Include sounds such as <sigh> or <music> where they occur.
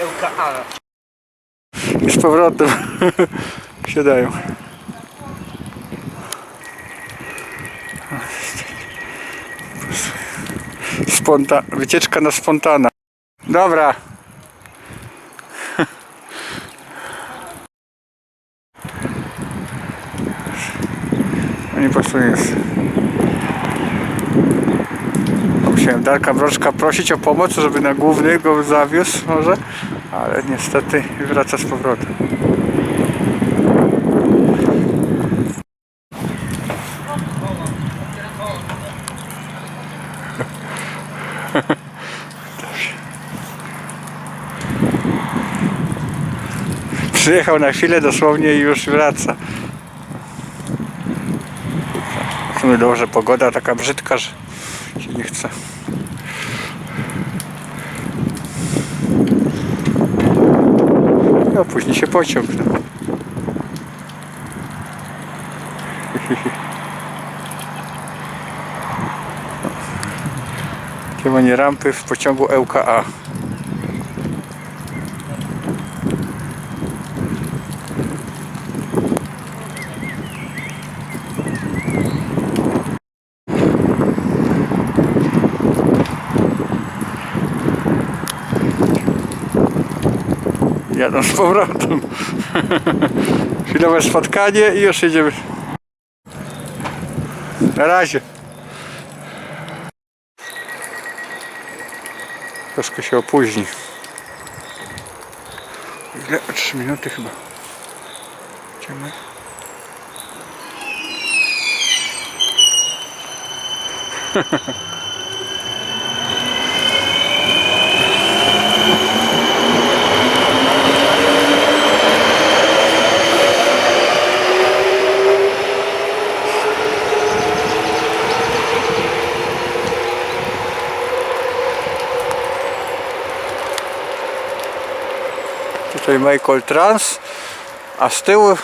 LKA. Z powrotem <laughs> siadają. Sponta wycieczka na spontana. Dobra. <laughs> Prostu jest. Musiałem Darka Mroczka prosić o pomoc, żeby na główny go zawiózł może, ale niestety wraca z powrotem. Przyjechał na chwilę dosłownie i już wraca. W sumie dobrze, pogoda taka brzydka, że się nie chce. No później się pociąg. No. <laughs> Kierowanie rampy w pociągu ŁKA. Jadą z powrotem. Chwilowe spotkanie i już jedziemy. Na razie. Troszkę się opóźni. Ile? 3 minuty chyba. Idziemy. <laughs> Tutaj Michael Trans, a z tyłu